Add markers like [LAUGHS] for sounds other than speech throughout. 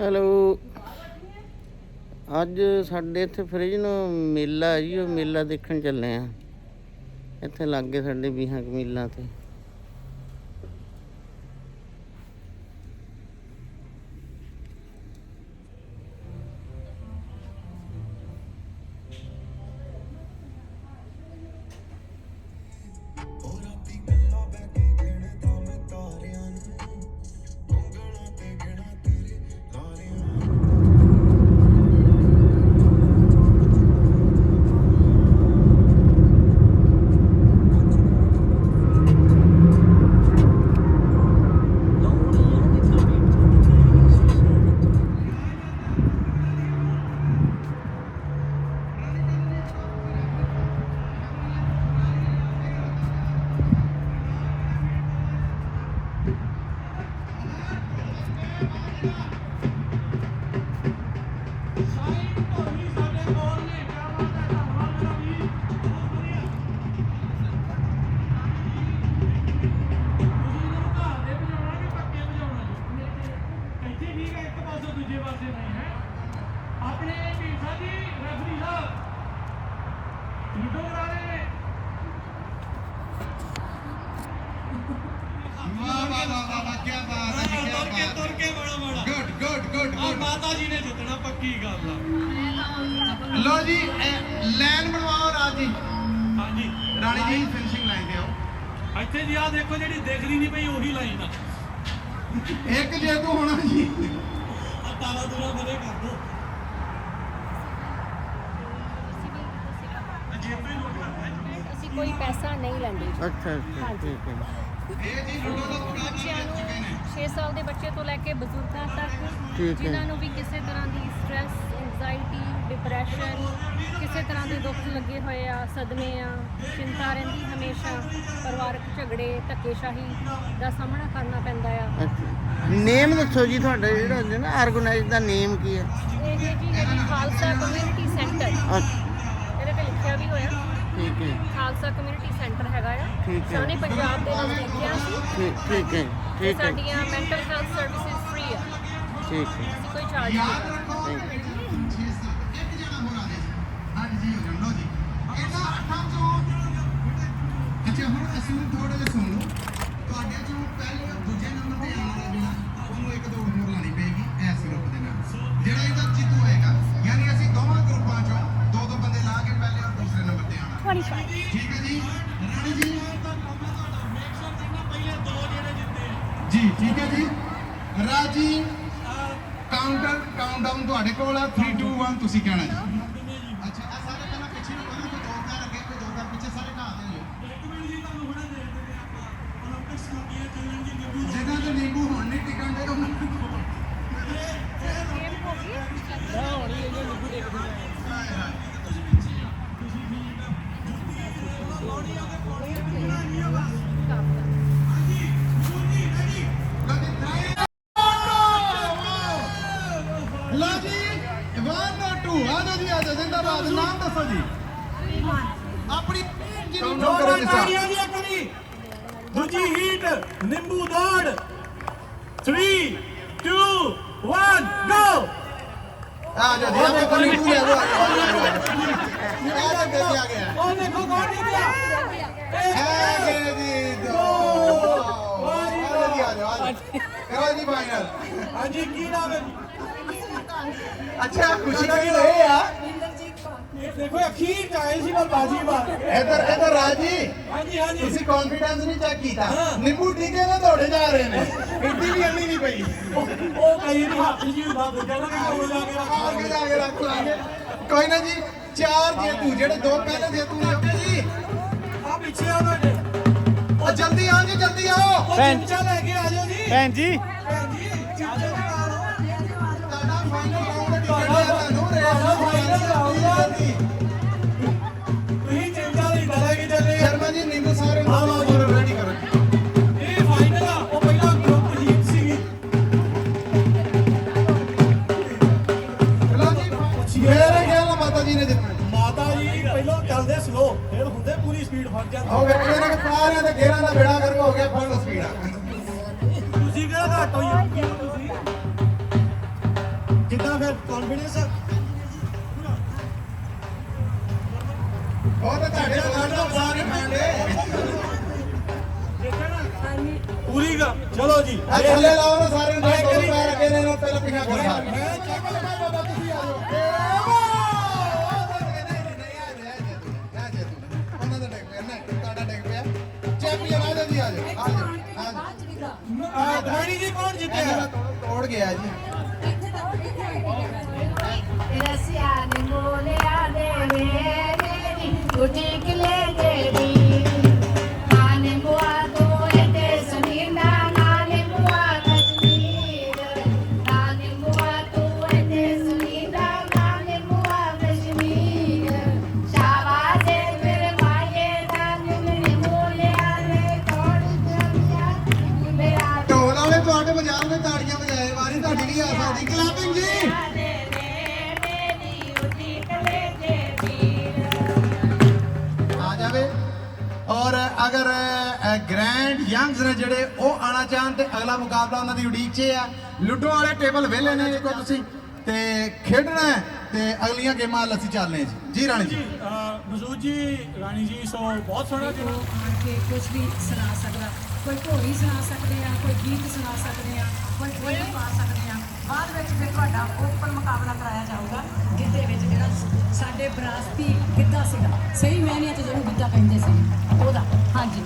Hello. ਅੱਜ ਸਾਡੇ ਇੱਥੇ ਫ੍ਰਿਜ ਨੂੰ ਮੇਲਾ ਹੈ ਜੀ, ਉਹ ਮੇਲਾ ਦੇਖਣ ਚੱਲੇ ਆ। ਇੱਥੇ ਲੱਗੇ ਸਾਡੇ ਵੀਹਾਂ ਕਮੀਲਾਂ ਤੇ। ਕੋਈ ਪੈਸਾ ਨਹੀਂ ਲੈਂਦੇ ਅੱਛਾ ਅੱਛਾ ਠੀਕ ਹੈ। ਬੱਚਿਆਂ ਨੂੰ 6 ਸਾਲ ਦੇ ਬੱਚੇ ਤੋਂ ਲੈ ਕੇ ਬਜ਼ੁਰਗਾਂ ਤੱਕ ਠੀਕ ਹੈ। ਜਿਨ੍ਹਾਂ ਨੂੰ ਵੀ ਕਿਸੇ ਤਰ੍ਹਾਂ ਦੀ ਸਟ੍ਰੈਸ ਐਂਜ਼ਾਈਟੀ ਡਿਪਰੈਸ਼ਨ ਕਿਸੇ ਤਰ੍ਹਾਂ ਦੇ ਦੁੱਖ ਲੱਗੇ ਹੋਏ ਆ ਸਦਮੇ ਆ ਚਿੰਤਾ ਰਹਿੰਦੀ ਹਮੇਸ਼ਾ ਪਰਿਵਾਰਕ ਝਗੜੇ ਧੱਕੇਸ਼ਾਹੀ ਦਾ ਸਾਹਮਣਾ ਕਰਨਾ ਪੈਂਦਾ ਆ। ਅੱਛਾ। ਨੇਮ ਦੱਸੋ ਜੀ ਤੁਹਾਡਾ ਜਿਹੜਾ ਹੁੰਦਾ ਨਾ ਆਰਗੇਨਾਈਜ਼ ਦਾ ਨੇਮ ਕੀ ਹੈ? ਇਹ ਜੀ ਜਿਹੜੀ ਖਾਲਸਾ ਕਮਿਊਨਿਟੀ ਸੈਂਟਰ ਅੱਛਾ। ਇਹਦੇ ਤੇ ਲਿਖਿਆ ਵੀ ਹੋਇਆ। ਠੀਕ ਹੈ। ਖਾਲਸਾ ਕਮਿਊਨਿਟੀ ਸੈਂਟਰ ਹੈਗਾ ਆ। ਠੀਕ ਹੈ। ਸੋਨੇ ਪੰਜਾਬ ਦੇ ਨਜ਼ਦੀਕ ਆ ਸੀ। ਠੀਕ ਠੀਕ ਹੈ ਤੇ ਠੀਕ ਹੈ। ਸਾਡੀਆਂ ਮੈਂਟਲ ਹੈਲਥ ਸਰਵਿਸਿਜ਼ ਫ੍ਰੀ ਆ। ਠੀਕ ਹੈ। ਅਸੀਂ ਕੋਈ ਚਾਰਜ ਨਹੀਂ Thank ਜੀ, ਠੀਕ ਹੈ ਜੀ। ਰਾਜੀ ਕਾਊਂਟਰ ਕਾਊਂਟਡਾਊਨ ਤੁਹਾਡੇ ਕੋਲ ਆ। 3 2 1 ਤੁਸੀਂ ਕਹਿਣਾ ਜੀ। 3 2 1 ਗੋ ਆ ਜਾਓ ਜੀ ਆਪਾਂ ਕੋਲ ਨਿੰਬੂ ਲੈ ਲਓ ਆ ਜਾਓ ਆ ਜਾਓ ਆ ਜਾਓ ਆ ਗਿਆ ਉਹ ਦੇਖੋ ਕੌਣ ਨਿਕਲਿਆ ਆ ਗਏ ਜੀ ਦੋ। ਆ ਜਾਓ ਜੀ ਆ ਜਾਓ ਆ ਜਾਓ ਕਰੋ ਜੀ ਫਾਈਨਲ ਹਾਂਜੀ ਕੀ ਨਾਮ ਹੈ ਜੀ? ਅੱਛਾ ਖੁਸ਼ੀ ਹੋਏ ਆ। ਇਹ ਦੇਖੋ ਅਖੀਰ ਚ ਆਏ ਸੀ ਬਾਜੀ ਮਾਰ ਇਧਰ ਇਧਰ ਰਾਜੀ ਹਾਂਜੀ ਹਾਂਜੀ। ਤੁਸੀਂ ਕੌਨਫੀਡੈਂਸ ਨਹੀਂ ਚੈੱਕ ਕੀਤਾ। ਨਿੰਬੂ ਟੀਕੇ ਨਾਲ ਦੌੜੇ ਜਾ ਰਹੇ ਨੇ? ਇੱਡੀ ਵੀ ਅੰਨੀ ਨਹੀਂ ਪਈ। ਉਹ ਕਈ ਨਹੀਂ ਹੱਥ ਜੀ ਹੁੰਦਾ ਦੂਜਾ ਨਾ ਕੋਲ ਜਾ ਕੇ ਰੱਖ ਅੱਗੇ ਜਾ ਕੇ ਰੱਖ ਲਾਂਗੇ। ਕੋਈ ਨਾ ਜੀ ਚਾਰ ਜੇਤੂ ਜਿਹੜੇ ਦੋ ਪਹਿਲੇ ਜੇਤੂ ਨੇ ਜੀ? ਆ ਪਿੱਛੇ ਆ ਤੁਹਾਡੇ। ਉਹ ਜਲਦੀ ਆਓ ਜੀ ਜਲਦੀ ਆਓ। ਉਹ ਚਮਚਾ ਲੈ ਕੇ ਆ ਜਾਓ ਜੀ। ਭੈਣ ਜੀ। ਭੈਣ ਜੀ ਵੇਖੋ ਇਹਨਾਂ ਦੇ ਸਾਰਿਆਂ ਦੇ ਗੇਰਾਂ ਦਾ ਬੇੜਾ ਗਰਕ ਹੋ ਗਿਆ ਫੁੱਲ ਸਪੀਡ ਆ। ਤੁਸੀਂ ਕਿਹੜਾ ਘੱਟ ਹੋਈ ਤੁਸੀਂ? ਚਲੋ ਜੀ। ਆ ਥੱਲੇ ਲਾਓ ਨਾ ਸਾਰੇ ਨੂੰ ਦੋ ਦੋ ਪੈਰ ਅੱਗੇ ਨੇ ਨਾ ਪਹਿਲਾਂ ਪਿੱਛੇ ਕਰੋ ਆ ਜੀ ਆ ਜਾ ਆ ਜਾ। ਧਾਣੀ ਜੀ ਕੌਣ ਜਿੱਤਿਆ? ਤੋੜ ਗਿਆ ਜੀ। ਮੁਕਾਬਲਾ ਉਹਨਾਂ ਦੀ ਉਡੀਕ 'ਚ ਆ। ਲੁੱਡੋ ਵਾਲੇ ਟੇਬਲ ਵਿਹਲੇ ਨੇ ਦੇਖੋ ਤੁਸੀਂ ਤੇ ਖੇਡਣਾ ਹੈ ਤੇ ਅਗਲੀਆਂ ਗੇਮਾਂ ਲੱਸੀ ਚੱਲਨੇ ਜੀ। ਜੀ ਰਾਣੀ ਜੀ। ਮਸੂਦ ਜੀ ਰਾਣੀ ਜੀ ਸੋ ਬਹੁਤ ਸੋਹਣਾ ਜੀ ਕੇ ਕੁਝ ਵੀ ਸੁਣਾ ਸਕਦਾ। ਕੋਈ ਢੋਲੀ ਸੁਣਾ ਸਕਦੇ ਆ ਕੋਈ ਗੀਤ ਸੁਣਾ ਸਕਦੇ ਆ ਕੋਈ ਕੋਈ ਪਾ ਸਕਦੇ ਆ ਬਾਅਦ ਵਿੱਚ ਫਿਰ ਤੁਹਾਡਾ ਓਪਨ ਮੁਕਾਬਲਾ ਕਰਾਇਆ ਜਾਊਗਾ ਗਿੱਧੇ ਵਿੱਚ ਜਿਹੜਾ ਸਾਡੇ ਵਿਰਾਸਤੀ ਗਿੱਧਾ ਸੀਗਾ। ਸਹੀ ਮੈਨੇ ਚ ਜਿਹਨੂੰ ਗਿੱਧਾ ਕਹਿੰਦੇ ਸੀ। ਉਹਦਾ। ਹਾਂਜੀ।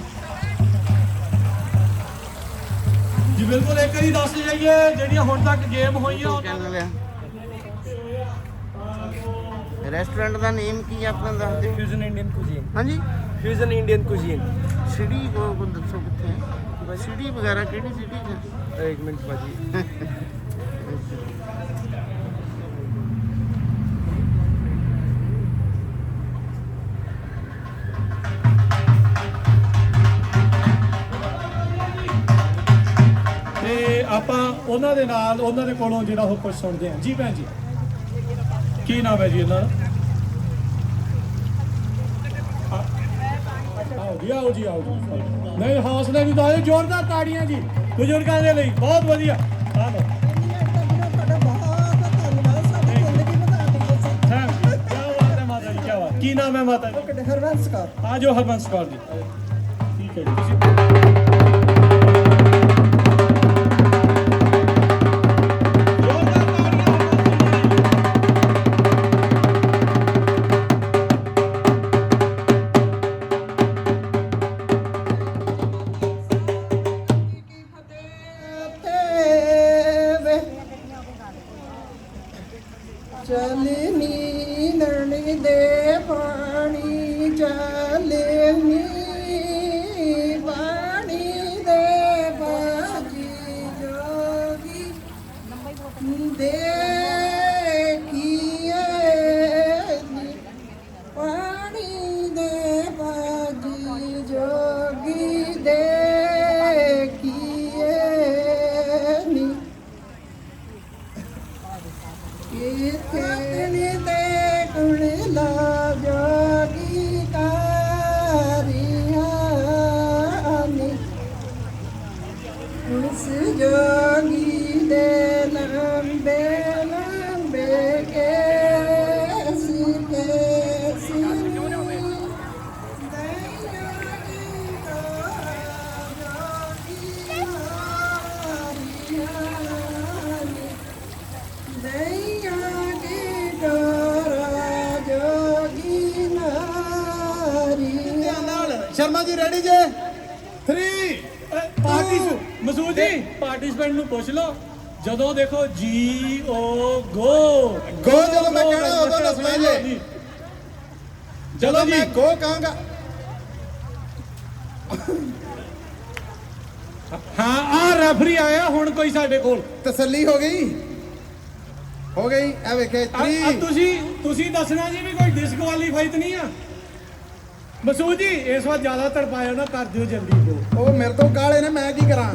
ਜੀ ਬਿਲਕੁਲ ਇੱਕ ਵਾਰੀ ਦੱਸ ਜਾਈਏ ਜਿਹੜੀਆਂ ਹੁਣ ਤੱਕ ਗੇਮ ਹੋਈਆਂ ਉਹਨਾਂ ਦਾ ਰੈਸਟੋਰੈਂਟ ਦਾ ਨੇਮ ਕੀ ਹੈ ਆਪਣਾ ਦੱਸ ਦਿਓ। ਫਿਊਜ਼ਨ ਇੰਡੀਅਨ ਕੁਜ਼ੀਨ ਹਾਂਜੀ। ਫਿਊਜ਼ਨ ਇੰਡੀਅਨ ਕੁਜ਼ੀਨ ਸਿਟੀ ਕੋ ਦੱਸੋ ਕਿੱਥੇ ਹੈ ਸਿਟੀ ਵਗੈਰਾ ਕਿਹੜੀ ਸਿਟੀ ਹੈ ਇੱਕ ਮਿੰਟ ਭਾਜੀ [LAUGHS] ਉਹਨਾਂ ਦੇ ਨਾਲ ਉਹਨਾਂ ਦੇ ਕੋਲੋਂ ਜਿਹੜਾ ਉਹ ਕੁਝ ਸੁਣਦੇ ਹਾਂ। ਜੀ ਭੈਣ ਜੀ ਕੀ ਨਾਮ ਹੈ ਜੀ ਇਹਨਾਂ ਦਾ? ਆ- ਆਓ ਜੀ ਆਓ ਜੀ ਆਓ ਜੀ। ਨਹੀਂ ਹੌਸਲੇ ਵੀ ਦੋ ਜ਼ੋਰਦਾਰ ਤਾੜੀਆਂ ਜੀ ਬਜ਼ੁਰਗਾਂ ਦੇ ਲਈ। ਬਹੁਤ ਵਧੀਆ। ਆ ਲਓ। ਯੂ ਕੀ ਨਾਮ ਹੈ ਮਾਤਾ ਜੀ? ਹਰਬੰਸ ਕੌਰ। ਆ ਜੋ ਹਰਬੰਸ ਕੌਰ ਜੀ। ਠੀਕ ਹੈ ਜੀ। ਜਦੋਂ ਦੇਖੋ ਜੀ ਓ ਗੋ। Go ਜਦੋਂ ਮੈਂ ਕਹਿਣਾ ਉਦੋਂ ਨੱਸਣਾ ਜੀ। ਚਲੋ ਜੀ। ਮੈਂ ਗੋ ਕਹਾਂਗਾ। ਹਾਂ ਆ ਰੈਫਰੀ ਆਇਆ ਹੁਣ ਕੋਈ ਸਾਡੇ ਕੋਲ। ਤਸੱਲੀ ਹੋ ਗਈ। ਹੋ ਗਈ। ਇਹ ਵੇਖੇ ਆ- ਆ 3 ਤੁਸੀਂ ਤੁਸੀਂ ਦੱਸਣਾ ਜੀ ਵੀ ਕੋਈ ਡਿਸਕੁਆਲੀਫਾਈ ਤਾਂ ਨਹੀਂ ਆ? ਮਸੂਦ ਜੀ ਇਸ ਵਾਰ ਜ਼ਿਆਦਾ ਤੜਪਾਇਆ ਨਾ ਕਰ ਦਿਓ ਜਲਦੀ ਗੋ ਉਹ ਮੇਰੇ ਤੋਂ ਕਾਲੇ ਨੇ ਮੈਂ ਕੀ ਕਰਾਂ?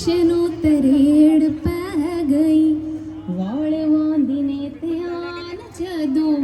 ਲਾਸ਼ ਨੂੰ ਤਰੇੜ ਪੈ ਗਈ। ਵਾਲਵਾਂ ਦੀ ਨੇ ਧਿਆਨ ਜਦੋਂ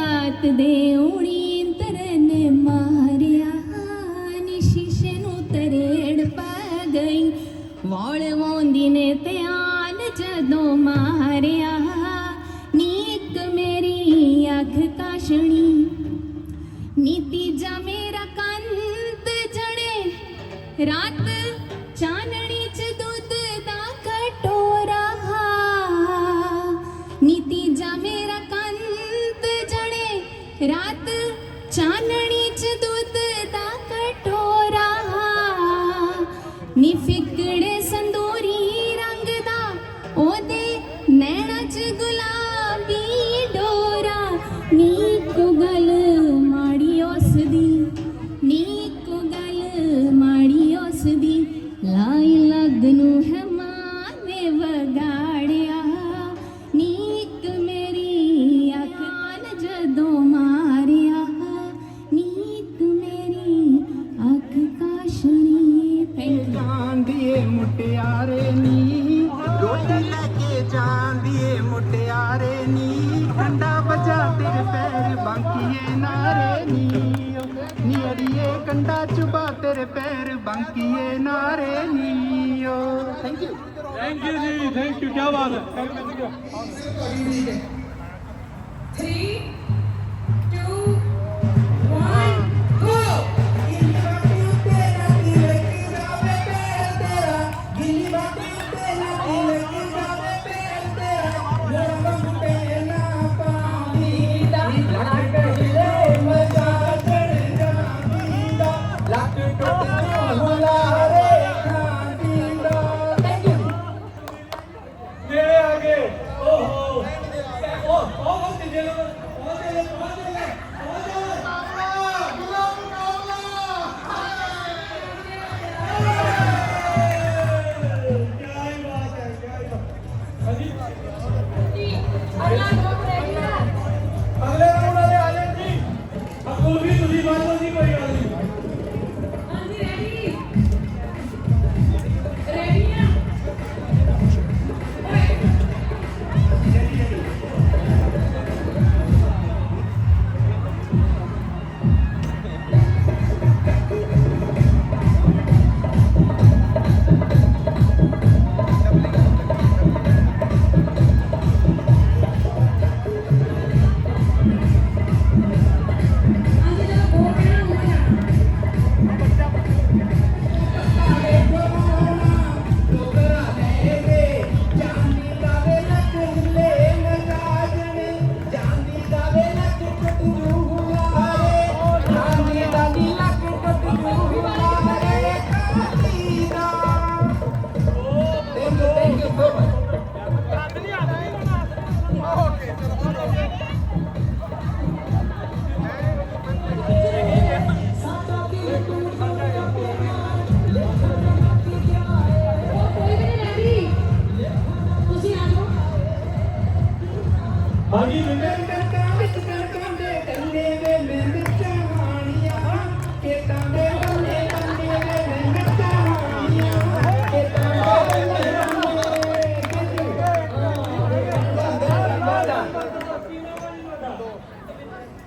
ਰਾਤ ਦੇ ਉਣੀ ਤਰਨ ਮਾਰਿਆ ਨਿਸ਼ਿਸ਼ ਨੂੰ ਤਰੇੜ ਪਾ ਗਈ। ਵਾਲ ਵੋਂਦੀ ਨੇ ਧਿਆਨ ਜਦੋਂ ਮਾਰਿਆ, ਨੀ ਇੱਕ ਮੇਰੀ ਅੱਖ ਕਾਸ਼ਣੀ। ਨੀਤੀ ਜਾ ਮੇਰਾ ਕੰਤ ਜੜੇ, ਰਾਤ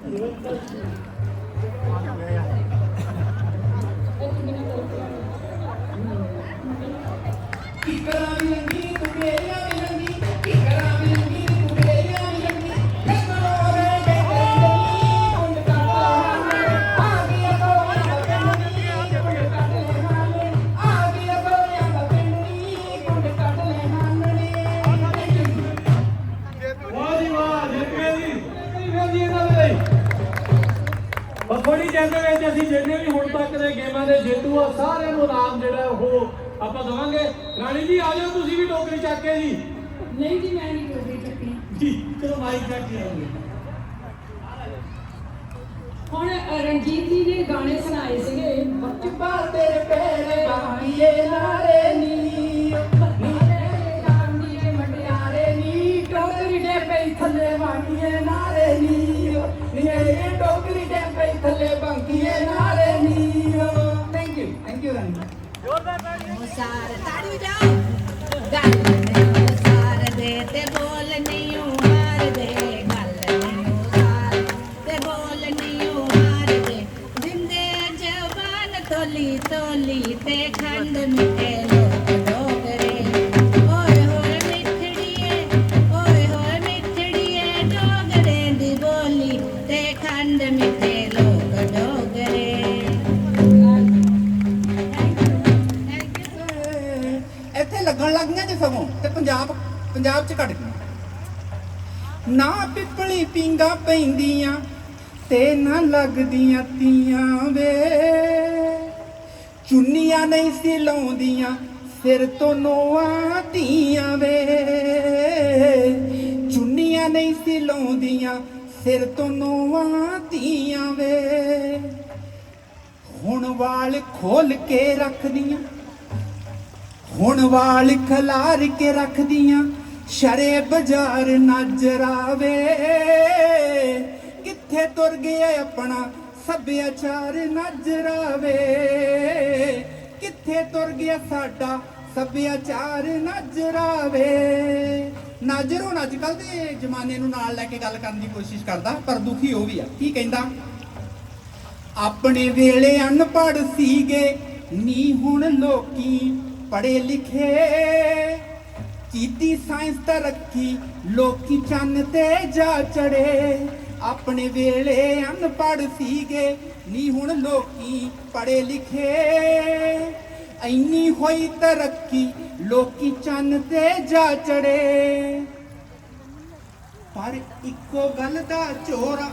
你们都。ਬਖੋੜੀ ਜੰਗ ਵਿੱਚ ਅਸੀਂ ਜਿੰਨੇ ਵੀ ਹੁਣ ਤੱਕ ਦੇ ਗੇਮਾਂ ਦੇ ਜੇਤੂ ਆ ਸਾਰਿਆਂ ਨੂੰ ਨਾਮ ਜਿਹੜਾ ਉਹ ਆਪਾਂ ਦਵਾਂਗੇ। ਰਾਣੀ ਜੀ ਆ ਜਾਓ ਤੁਸੀਂ ਵੀ ਟੋਕਰੀ ਚੱਕ ਕੇ ਜੀ। ਨਹੀਂ ਜੀ ਮੈਂ ਨਹੀਂ ਕੋਈ ਚੱਕਣੀ ਜੀ ਚਲੋ ਮਾਈਕ ਚੱਕ ਕੇ ਆਓਗੇ ਹੁਣ ਰਣਜੀਤ ਜੀ ਨੇ ਗਾਣੇ ਸੁਣਾਏ ਸੀਗੇ। ਚੁੱਪਾ ਤੇਰੇ ਪੈਰੇ ਬਾਣੀਏ ਨਾਰੇ ਨੀ। ਥੱਲੇ ਬਾਂਕੀਏ ਨਾਰੇ ਨੀ ਥੈਂਕ ਯੂ ਥੈਂਕ ਯੂ ਰਾਣੀ। ਮੁਸਾਰ ਤਾੜੀ ਜਾਓ। ਗੱਲ ਨਹੀਂ ਮੁਸਾਰ ਦੇ ਤੇ ਬੋਲ ਨਹੀਂ ਮਾਰ ਦੇ। ਗੱਲ ਨਹੀਂ ਮੁਸਾਰ ਤੇ ਬੋਲ ਨਹੀਂ ਮਾਰ ਦੇ। ਜਿੰਦੇ ਜਵਾਨ ਤੋਲੀ ਤੋਲੀ ਤੇ ਖੰਡ ਮਿੱਠੇ ਪੰਜਾਬ ਪੰਜਾਬ ਚ ਘਟ ਗਈਆਂ ਨਾ ਪਿੱਪਲੀ ਪਿੰਗਾ ਪੈਂਦੀਆਂ ਤੇ ਨਾ ਲੱਗਦੀਆਂ ਤੀਆਂ ਵੇ। ਚੁੰਨੀਆਂ ਨਹੀਂ ਸੀ ਲਾਉਂਦੀਆਂ, ਸਿਰ ਤੋਂ ਨੋਆਂ ਤੀਆਂ ਵੇ। ਚੁੰਨੀਆਂ ਨਹੀਂ ਸੀ ਲਾਉਂਦੀਆਂ, ਸਿਰ ਤੋਂ ਨੋਆਂ ਤੀਆਂ ਵੇ। ਹੁਣ ਵਾਲ ਖੋਲ ਕੇ ਰੱਖਦੀਆਂ ਹੁਣ ਵਾਲ ਖਲਾਰ ਕੇ ਰੱਖਦੀਆਂ, ਸ਼ਰੇ ਬਾਜ਼ਾਰ ਨਜ਼ਰ ਆਵੇ। ਕਿੱਥੇ ਤੁਰ ਗਿਆ ਆਪਣਾ ਸੱਭਿਆਚਾਰ ਨਜ਼ਰ ਆਵੇ। ਕਿੱਥੇ ਤੁਰ ਗਿਆ ਸਾਡਾ ਸੱਭਿਆਚਾਰ ਨਜ਼ਰ ਆਵੇ। ਨਾਜ਼ਰ ਹੁਣ ਅੱਜ ਕੱਲ ਦੇ ਜ਼ਮਾਨੇ ਨੂੰ ਨਾਲ ਲੈ ਕੇ ਗੱਲ ਕਰਨ ਦੀ ਕੋਸ਼ਿਸ਼ ਕਰਦਾ, ਪਰ ਦੁਖੀ ਉਹ ਵੀ ਆ। ਕੀ ਕਹਿੰਦਾ? ਆਪਣੇ ਵੇਲੇ ਅਨਪੜ੍ਹ ਸੀਗੇ, ਨੀ ਹੁਣ ਲੋਕੀ ਪੜ੍ਹੇ ਲਿਖੇ। ਕੀਤੀ ਸਾਇੰਸ ਤਰੱਕੀ, ਲੋਕੀ ਚੰਨ ਤੇ ਜਾ ਚੜੇ ਆਪਣੇ ਵੇਲੇ ਅਨਪੜ੍ਹ ਸੀਗੇ, ਨੀ ਹੁਣ ਲੋਕੀ ਪੜ੍ਹੇ ਲਿਖੇ। ਇੰਨੀ ਹੋਈ ਤਰੱਕੀ, ਲੋਕੀ ਚੰਨ ਤੇ ਜਾ ਚੜੇ ਪਰ ਇੱਕੋ ਗੱਲ ਦਾ ਚੋਰਾ,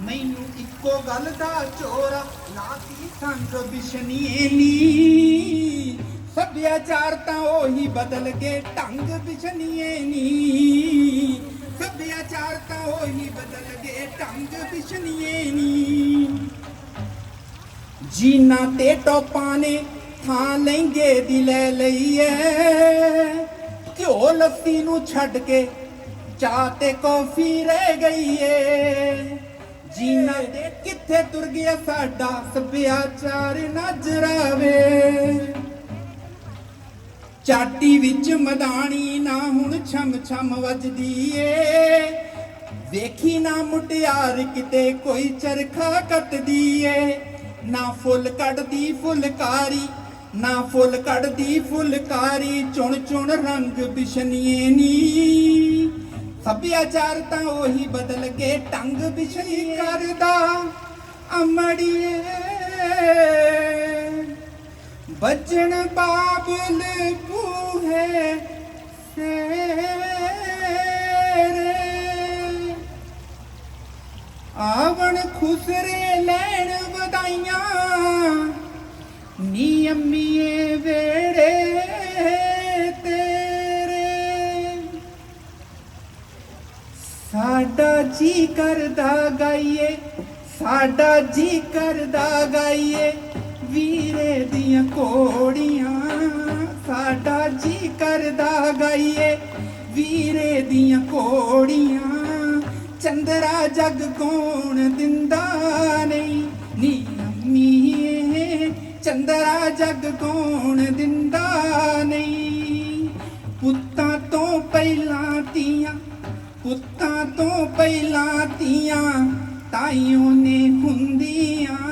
ਮੈਨੂੰ ਇੱਕੋ ਗੱਲ ਦਾ ਚੋਰਾ ਲਾਤੀ ਸੰਗ ਬਿਸ਼ਨੀਏ ਨੀ। ਸੱਭਿਆਚਾਰ ਤਾਂ ਉਹੀ ਬਦਲ ਗਏ ਢੰਗ ਬਿਸ਼ਨੀਏ ਨੀ। ਸੱਭਿਆਚਾਰ ਤਾਂ ਉਹੀ ਬਦਲ ਗਏ ਢੰਗ ਬਿਸ਼ਨੀਏ ਨੀ। ਜੀਨਾ ਤੇ ਟੋਪਾਂ ਨੇ ਥਾਂ ਲਹਿੰਗੇ ਦੀ ਲੈ ਲਈ ਐ। ਘਿਓ ਲੱਸੀ ਨੂੰ ਛੱਡ ਕੇ ਚਾਹ ਤੇ ਕੌਫੀ ਰਹਿ ਗਈ ਏ ਜੀਨਾ ਦੇ ਕਿੱਥੇ ਤੁਰ ਗਿਆ ਸਾਡਾ ਸੱਭਿਆਚਾਰ ਨਜ਼ਰ ਆਵੇ ਚਾਟੀ ਵਿੱਚ ਮਦਾਣੀ ਨਾ ਹੁਣ ਛਮ ਛਮ ਵੱਜਦੀ ਏ। ਵੇਖੀ ਨਾ ਮੁਟਿਆਰ ਕਿਤੇ ਕੋਈ ਚਰਖਾ ਕੱਟਦੀ ਏ। ਨਾ ਫੁੱਲ ਕੱਢਦੀ ਫੁਲਕਾਰੀ, ਨਾ ਫੁੱਲ ਕੱਢਦੀ ਫੁਲਕਾਰੀ, ਚੁਣ ਚੁਣ ਰੰਗ ਬਿਸ਼ਨੀਏ ਨੀ। ਸੱਭਿਆਚਾਰ ਤਾਂ ਉਹੀ ਬਦਲ ਕੇ ਟੰਗ ਬਿਸ਼ਨੀ ਕਰਦਾ, ਅਮੜੀਏ। ਬਚਣ ਬਾਬਲ ਬੂਹੇ ਸੇਰੇ। ਆਵਣ ਖੁਸਰੇ ਲੈਣ ਵਧਾਈਆਂ ਨੀ ਅੰਮੀਏ ਵੇੜੇ ਤੇਰੇ। ਸਾਡਾ ਜੀ ਕਰਦਾ ਗਾਈਏ, ਸਾਡਾ ਜੀ ਕਰਦਾ ਗਾਈਏ। ਵੀਰੇ ਦੀਆਂ ਕੋੜੀਆਂ ਸਾਡਾ ਜੀ ਕਰਦਾ ਗਾਈਏ। ਵੀਰੇ ਦੀਆਂ ਕੋੜੀਆਂ ਚੰਦਰਾ ਜਗ ਕੌਣ ਦਿੰਦਾ ਨਹੀਂ? ਨੀ ਅੰਮੀਏ, ਚੰਦਰਾ ਜਗ ਕੌਣ ਦਿੰਦਾ ਨਹੀਂ? ਪੁੱਤਾਂ ਤੋਂ ਪਹਿਲਾਂ ਤੀਆਂ ਪੁੱਤਾਂ ਤੋਂ ਪਹਿਲਾਂ ਤੀਆਂ ਤਾਈਓ ਨੇ ਹੁੰਦੀਆਂ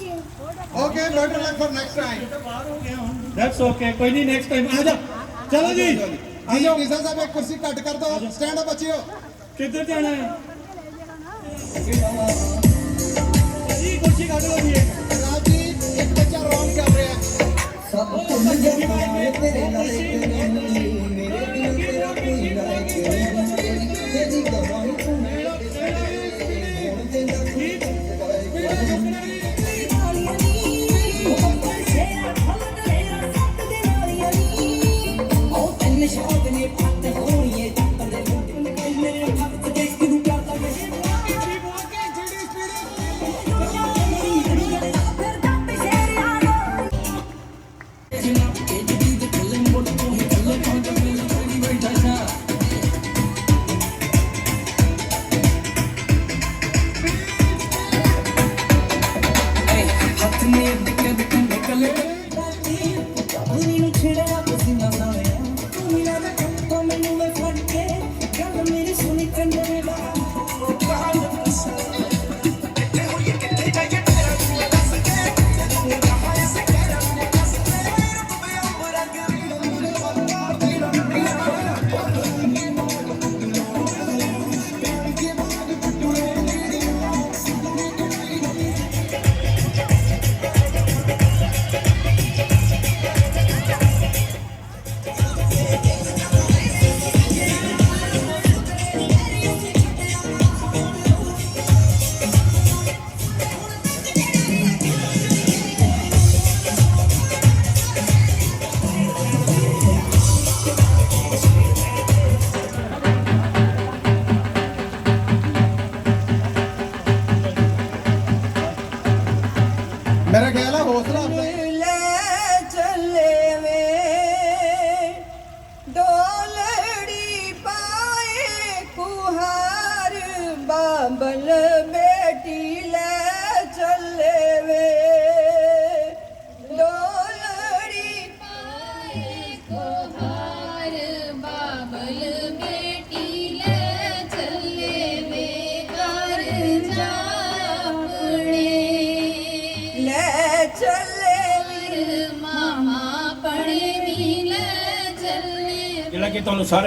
okay better luck for next time that's okay ਕੋਈ ਨਹੀਂ ਨੈਕਸਟ ਟਾਈਮ ਆ ਜਾ। ਚਲੋ ਜੀ। ਆ ਜਾਓ। ਕਿਸਾ ਸਾਹਿਬ ਇੱਕ ਕੁਰਸੀ ਕੱਟ ਕਰ ਦਿਓ। ਸਟੈਂਡ ਅਪ ਬੱਚਿਓ। ਕਿੱਧਰ ਜਾਣਾ ਹੈ? ਜੀ ਕੁਰਸੀ ਕੱਢ ਲਓ ਜੀ। ਰਾਜ ਜੀ ਇੱਕ ਬੱਚਾ ਰੌਂਗ ਕਰ ਰਿਹਾ। ਹੈ। 那些爱的你。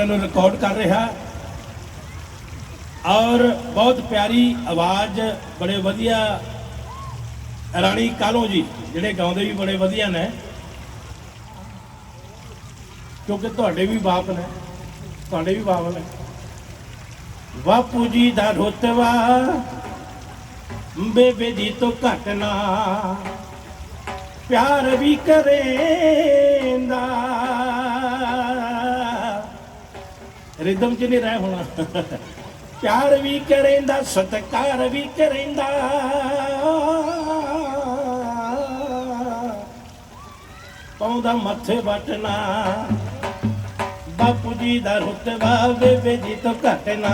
ਕਿ ਨੂੰ ਰਿਕਾਰਡ ਕਰ ਰਿਹਾ। ਔਰ ਬਹੁਤ ਪਿਆਰੀ ਆਵਾਜ਼, ਬੜੇ ਵਧੀਆ ਰਾਣੀ ਕਾਲੋ ਜੀ, ਜਿਹੜੇ ਗਾਉਂਦੇ ਵੀ ਬੜੇ ਵਧੀਆ ਨੇ। ਕਿਉਂਕਿ ਤੁਹਾਡੇ ਵੀ ਬਾਪ ਨੇ, ਤੁਹਾਡੇ ਵੀ ਬਾਪ ਨੇ। ਬਾਪੂ ਜੀ ਦਾ ਰੋਤਵਾ ਬੇਬੇ ਜੀ ਤੋਂ ਘੱਟ ਨਾ, ਪਿਆਰ ਵੀ ਕਰੇਂਦਾ। ਰਿਦਮ ਚ ਨਹੀਂ ਰਹਿ ਹੋਣਾ। ਪਿਆਰ ਵੀ ਕਰੇਂਦਾ, ਸਤਕਾਰ ਵੀ ਕਰੇਂਦਾ। ਪਾਉਂਦਾ ਮੱਥੇ ਬਟਨਾ ਬਾਪੂ ਜੀ ਦਾ ਰੁਤਬਾ ਬੇਬੇ ਜੀ ਤੋਂ ਘੱਟ ਨਾ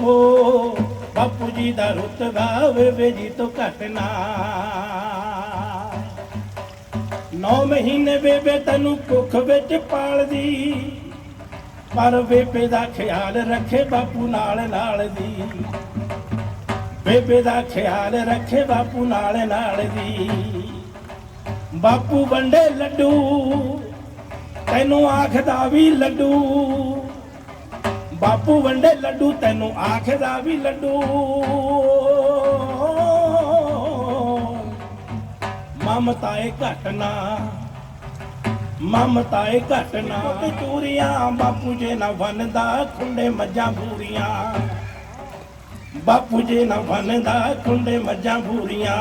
ਓ ਬਾਪੂ ਜੀ ਦਾ ਰੁਤਬਾ ਬੇਬੇ ਜੀ ਤੋਂ ਘੱਟ ਨਾ ਨੌ ਮਹੀਨੇ ਬੇਬੇ ਤੈਨੂੰ ਕੁੱਖ ਵਿੱਚ ਪਾਲਦੀ। ਪਰ ਬੇਬੇ ਦਾ ਖਿਆਲ ਰੱਖੇ ਬਾਪੂ ਨਾਲ ਨਾਲ ਦੀ। ਬੇਬੇ ਦਾ ਖਿਆਲ ਰੱਖੇ ਬਾਪੂ ਨਾਲ ਨਾਲ ਦੀ। ਬਾਪੂ ਵੰਡੇ ਲੱਡੂ, ਤੈਨੂੰ ਆਖਦਾ ਵੀ ਲੱਡੂ। ਬਾਪੂ ਵੰਡੇ ਲੱਡੂ, ਤੈਨੂੰ ਆਖਦਾ ਵੀ ਲੱਡੂ। ਮਮਤਾਏ ਘਟਨਾ ਮਮਤਾਏ ਘਟਨਾ ਤੇ ਚੂਰੀਆਂ ਬਾਪੂ ਜੇ ਨਾ ਵੰਦਾ ਖੁੰਡੇ ਮੱਝਾਂ ਪੂਰੀਆਂ ਬਾਪੂ ਜੇ ਨਾ ਬੰਨਦਾ ਖੁੰਡੇ ਮੱਝਾਂ ਪੂਰੀਆਂ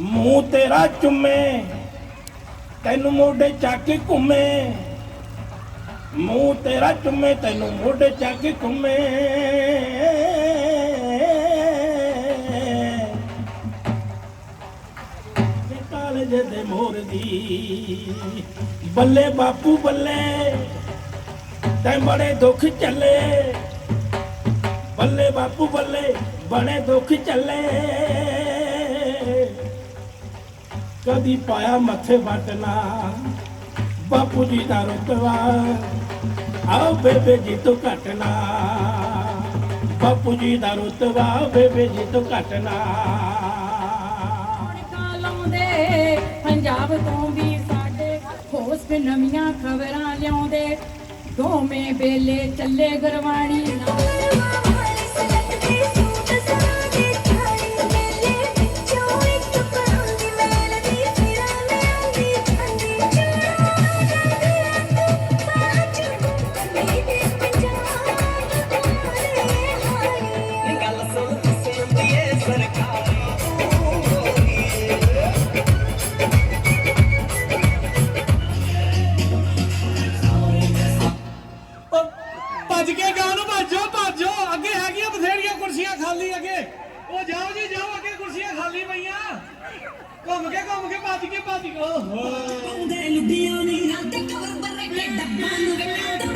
ਮੂੰਹ ਤੇਰਾ ਚੁੰਮੇ, ਤੈਨੂੰ ਮੋਢੇ ਚੱਕ ਕੇ ਘੁੰਮੇ। ਮੂੰਹ ਤੇਰਾ ਚੁੰਮੇ, ਤੈਨੂੰ ਮੋਢੇ ਚੱਕ ਕੇ ਘੁੰਮੇ। ਤੇ ਦੇ ਮੋਰ ਦੀ। ਬੱਲੇ ਬਾਪੂ ਬੱਲੇ, ਤੈਂ ਬੜੇ ਦੁੱਖ ਚੱਲੇ ਬੱਲੇ ਬਾਪੂ ਬੱਲੇ, ਬੜੇ ਦੁੱਖ ਚੱਲੇ ਕਦੀ ਪਾਇਆ ਮੱਥੇ ਵਟਣਾ ਬਾਪੂ ਜੀ ਦਾ ਰੁਤਬਾ ਆਓ ਬੇਬੇ ਜੀ ਤੋਂ ਘਟਣਾ ਬਾਪੂ ਜੀ ਦਾ ਰੁਤਬਾ ਬੇਬੇ ਜੀ ਤੋਂ ਘਟਣਾ ਤੋਂ ਵੀ ਸਾਡੇ ਹੋਸ ਨਵੀਆਂ ਖਬਰਾਂ ਲਿਆਉਂਦੇ। ਦੋਵੇਂ ਵੇਲੇ ਚੱਲੇ ਗੁਰਬਾਣੀ ਨਾਲ। ਭੱਜ ਕੇ ਗਾਂ ਨੂੰ ਭੱਜੋ ਭੱਜੋ। ਅੱਗੇ ਹੈਗੀਆਂ ਬਥੇਰੀਆਂ ਕੁਰਸੀਆਂ ਖਾਲੀ ਅੱਗੇ। ਉਹ ਜਾਓ ਜੀ, ਜਾਓ, ਅੱਗੇ ਕੁਰਸੀਆਂ ਖਾਲੀ ਪਈਆਂ। ਘੁੰਮ ਕੇ ਘੁੰਮ ਕੇ ਭੱਜ ਕੇ ਭੱਜ ਕੇ। ਓਹੋ। ਸਪੀਡ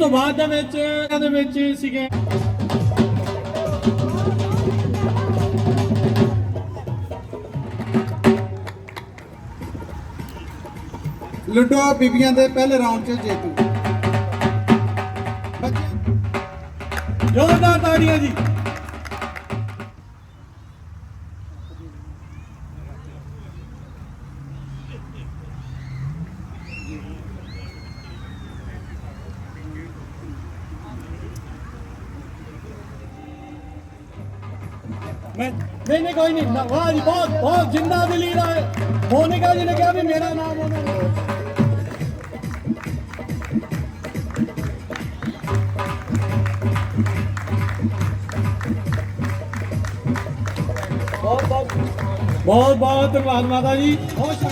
ਤੋਂ ਬਾਅਦ ਦੇ ਵਿੱਚ ਦੇ ਵਿੱਚ ਸੀਗੇ। ਲੁੱਡੋ ਬੀਬੀਆਂ ਦੇ ਪਹਿਲੇ ਰਾਉਂਡ 'ਚ ਜੇਤੂ। ਜ਼ੋਰਦਾਰ ਤਾੜੀਆਂ ਜੀ। ਮੈਂ ਨਹੀਂ ਨਹੀਂ, ਕੋਈ ਨਹੀਂ। ਵਾਹ ਜੀ, ਬਹੁਤ ਬਹੁਤ ਜਿੰਦਾ ਦਿਲੀ ਦਾ ਹੈ ਮੋਨਿਕਾ ਜੀ ਨੇ ਕਿਹਾ ਵੀ ਮੇਰਾ ਨਾਮ ਉਹਨਾਂ ਨੇ ਬਹੁਤ ਬਹੁਤ ਧੰਨਵਾਦ ਮਾਤਾ ਜੀ। ਬਹੁਤ